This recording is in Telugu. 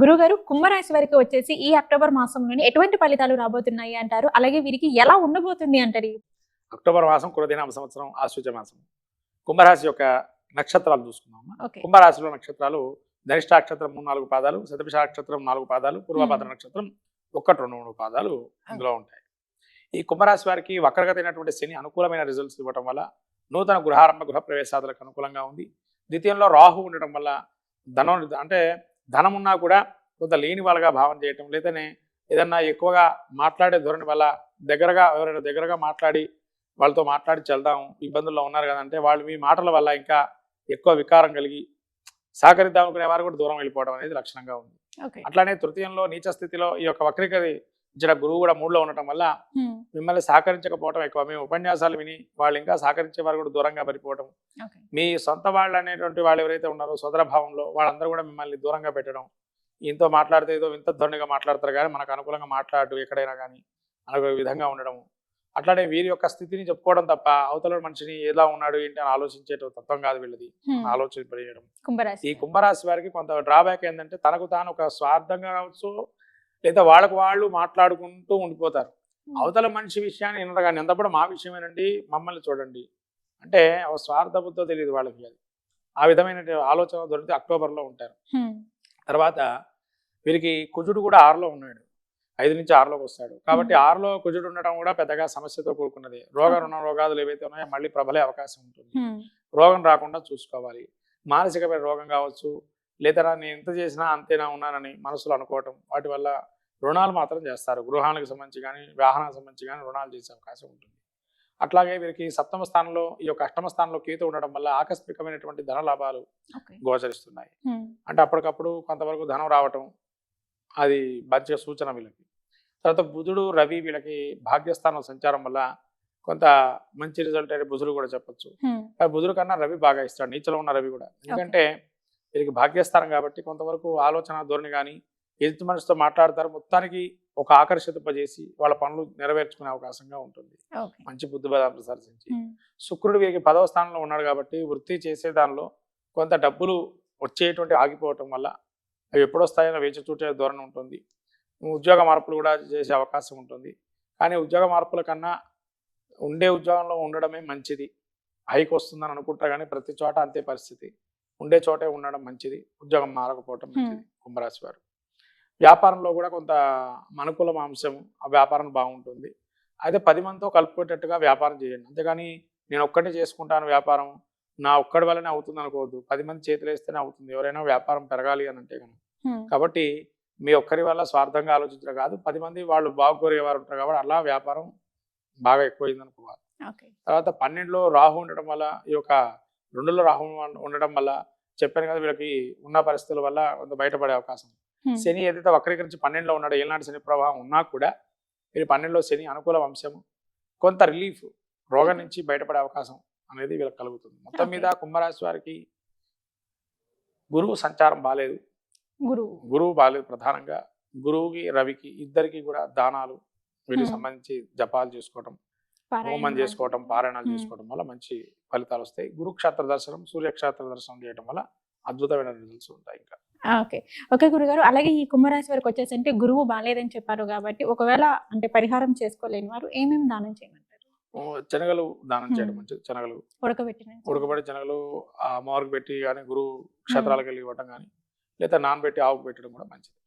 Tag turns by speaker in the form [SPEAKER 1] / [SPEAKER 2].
[SPEAKER 1] గురువు గారు కుంభరాశి వారికి వచ్చేసి ఈ అక్టోబర్ మాసంలోని ఎటువంటి ఫలితాలు రాబోతున్నాయి అంటారు? అలాగే వీరికి ఎలా ఉండబోతుంది అంటారు?
[SPEAKER 2] అక్టోబర్ మాసం కులదినామ సంవత్సరం ఆశ్వజ మాసం. కుంభరాశి యొక్క నక్షత్రాలు చూసుకుందాం. కుంభరాశిలో నక్షత్రాలు ధనిష్ట నక్షత్రం మూడు నాలుగు పాదాలు శతభిష నక్షత్రం నాలుగు పాదాలు పూర్వభద్ర నక్షత్రం ఒకటి రెండు మూడు పాదాలు ఇందులో ఉంటాయి. ఈ కుంభరాశి వారికి వక్రగత అయినటువంటి శని అనుకూలమైన రిజల్ట్స్ ఇవ్వటం వల్ల నూతన గృహారంభ గృహ ప్రవేశాదులకు అనుకూలంగా ఉంది. ద్వితీయంలో రాహు ఉండటం వల్ల ధనం అంటే ధనం ఉన్నా కూడా కొంత లేని వాళ్ళగా భావన చేయటం లేదనే ఏదన్నా ఎక్కువగా మాట్లాడే ధోరణి వల్ల దగ్గరగా ఎవరైనా దగ్గరగా మాట్లాడి వాళ్ళతో మాట్లాడి చెల్దాం ఇబ్బందుల్లో ఉన్నారు కదంటే వాళ్ళు మీ మాటల వల్ల ఇంకా ఎక్కువ వికారం కలిగి సహకరిద్దాం అనుకునే వారు కూడా దూరం వెళ్ళిపోవడం అనేది లక్షణంగా ఉంది. అట్లానే తృతీయంలో నీచ స్థితిలో ఈ యొక్క వక్రీకరి ఇచ్చిన గురువు కూడా మూడులో ఉండటం వల్ల. మిమ్మల్ని సహకరించకపోవడం ఎక్కువ. మేము ఉపన్యాసాలు విని వాళ్ళు ఇంకా సహకరించే వారు కూడా దూరంగా పడిపోవడం మీ సొంత వాళ్ళు అనేటువంటి వాళ్ళు ఎవరైతే ఉన్నారో సోదర భావంలో వాళ్ళందరూ కూడా మిమ్మల్ని దూరంగా పెట్టడం. ఇంతో మాట్లాడితే ఏదో వింత ధోరణిగా మాట్లాడతారు కానీ మనకు అనుకూలంగా మాట్లాడు ఎక్కడైనా కానీ అనుకో విధంగా ఉండడం. అట్లానే వీరి యొక్క స్థితిని చెప్పుకోవడం తప్ప అవతల మనిషిని ఎలా ఉన్నాడు ఏంటి అని ఆలోచించే తత్వం కాదు వీళ్ళది. ఆలోచన ఈ కుంభరాశి వారికి కొంత డ్రాబ్యాక్ ఏంటంటే తనకు తాను ఒక స్వార్థంగా కావచ్చు లేదా వాళ్ళకు వాళ్ళు మాట్లాడుకుంటూ ఉండిపోతారు. అవతల మనిషి విషయాన్ని వినరు కానీ ఎంతప్పుడు మా విషయమేనండి మమ్మల్ని చూడండి. అంటే ఒక స్వార్థ బుద్ధో తెలియదు వాళ్ళకి అది. ఆ విధమైన ఆలోచన దొరికితే అక్టోబర్లో ఉంటారు. తర్వాత వీరికి కుజుడు కూడా ఆరులో ఉన్నాడు. ఐదు నుంచి ఆరులోకి వస్తాడు. కాబట్టి. ఆరులో కుజుడు ఉండటం కూడా పెద్దగా సమస్యతో కూడుకున్నది. రోగ. రుణ రోగాలు ఏవైతే ఉన్నాయో మళ్ళీ ప్రబలే అవకాశం ఉంటుంది. రోగం రాకుండా చూసుకోవాలి. మానసికమైన రోగం కావచ్చు లేదా నేను ఎంత చేసినా అంతేనా ఉన్నానని మనసులో అనుకోవటం. వాటి వల్ల రుణాలు మాత్రం చేస్తారు. గృహానికి సంబంధించి కానీ వాహనానికి సంబంధించి కానీ రుణాలు చేసే అవకాశం ఉంటుంది. అట్లాగే వీరికి సప్తమ స్థానంలో ఈ యొక్క అష్టమ స్థానంలో కేతు ఉండడం వల్ల ఆకస్మికమైనటువంటి ధన లాభాలు గోచరిస్తున్నాయి. అంటే అప్పటికప్పుడు కొంతవరకు ధనం రావటం అది మంచిగా సూచన వీళ్ళకి. తర్వాత బుధుడు రవి వీళ్ళకి భాగ్యస్థానం సంచారం వల్ల కొంత మంచి రిజల్ట్ అయితే బుధుడు కూడా చెప్పొచ్చు. బుధుడు కన్నా రవి బాగా ఇస్తాడు. నీచలో ఉన్న రవి కూడా. ఎందుకంటే వీరికి భాగ్యస్థానం కాబట్టి కొంతవరకు ఆలోచన ధోరణి కానీ ఎదుటి మనిషితో మాట్లాడతారు. మొత్తానికి ఒక ఆకర్షింపజేసి వాళ్ళ పనులు నెరవేర్చుకునే అవకాశంగా ఉంటుంది. మంచి బుద్ధి బలం ప్రదర్శించి
[SPEAKER 1] హ్మ్.
[SPEAKER 2] శుక్రుడు వీరికి పదవ స్థానంలో ఉన్నాడు కాబట్టి వృత్తి చేసే దానిలో కొంత డబ్బులు వచ్చేటువంటి ఆగిపోవటం వల్ల అవి ఎప్పుడు వస్తాయో వేచి చూసే ధోరణి ఉంటుంది. ఉద్యోగ మార్పులు కూడా చేసే అవకాశం ఉంటుంది. కానీ ఉద్యోగ మార్పుల కన్నా ఉండే ఉద్యోగంలో ఉండడమే మంచిది. హైక్ వస్తుందని అనుకుంటారు కానీ ప్రతి చోట అంతే పరిస్థితి. ఉండే చోటే ఉండడం మంచిది ఉద్యోగం మారకపోవటం మంచిది కుంభరాశి వారు. వ్యాపారంలో కూడా కొంత అనుకూలం అంశం ఆ వ్యాపారం బాగుంటుంది. అయితే పది మందితో కలుపుకునేటట్టుగా వ్యాపారం చేయండి. అంతేగాని నేను ఒక్కటే చేసుకుంటాను వ్యాపారం నా ఒక్కడి వల్లనే అవుతుంది అనుకోవద్దు. పది మంది చేతులు వేస్తేనే అవుతుంది. ఎవరైనా వ్యాపారం పెరగాలి అని అంటే కనుక. కాబట్టి మీ ఒక్కరి వల్ల స్వార్థంగా ఆలోచించడం కాదు. పది మంది వాళ్ళు బాగుకోరే వారు ఉంటారు కాబట్టి అలా వ్యాపారం బాగా ఎక్కువైంది అనుకోవాలి. తర్వాత పన్నెండులో రాహు ఉండడం వల్ల ఈ యొక్క రెండులో రాహు ఉండడం వల్ల చెప్పాను కదా వీళ్ళకి ఉన్న పరిస్థితుల వల్ల కొంత బయటపడే అవకాశం. శని ఏదైతే వక్రీకరించి పన్నెండులో ఉన్నాడో ఏనాటి శని ప్రభావం ఉన్నా కూడా మీరు పన్నెండులో శని అనుకూల అంశము కొంత రిలీఫ్ రోగం నుంచి బయటపడే అవకాశం అనేది వీళ్ళకి కలుగుతుంది మొత్తం. మీద కుంభరాశి వారికి గురువు సంచారం బాగాలేదు
[SPEAKER 1] గురువు
[SPEAKER 2] గురువు బాగాలేదు ప్రధానంగా గురువుకి రవికి ఇద్దరికి కూడా దానాలు వీటికి. సంబంధించి జపాలు చేసుకోవటం హోమం చేసుకోవటం పారాయణాలు. చేసుకోవడం వల్ల మంచి ఫలితాలు వస్తాయి. గురుక్షేత్ర దర్శనం సూర్యక్షేత్ర దర్శనం చేయడం వల్ల అద్భుతమైన రిజల్ట్స్ ఉంటాయి ఇంకా.
[SPEAKER 1] ఓకే. ఓకే గురుగారు అలాగే ఈ కుంభరాశి వారికి వచ్చేసి అంటే గురువు బాగాలేదని చెప్పారు కాబట్టి ఒకవేళ అంటే పరిహారం చేసుకోలేని వారు ఏమేమి దానం చేయమంటారు?
[SPEAKER 2] శనగలు దానం చేయడం. మంచిది. శనగలు
[SPEAKER 1] ఉడకబెట్టిన
[SPEAKER 2] ఉడకబడి శనగలు ఆ అమ్మవారికి పెట్టి కానీ గురువు క్షేత్రాలకు వెళ్ళి ఇవ్వటం కానీ లేదా నానబెట్టి ఆవుకు పెట్టడం కూడా మంచిది.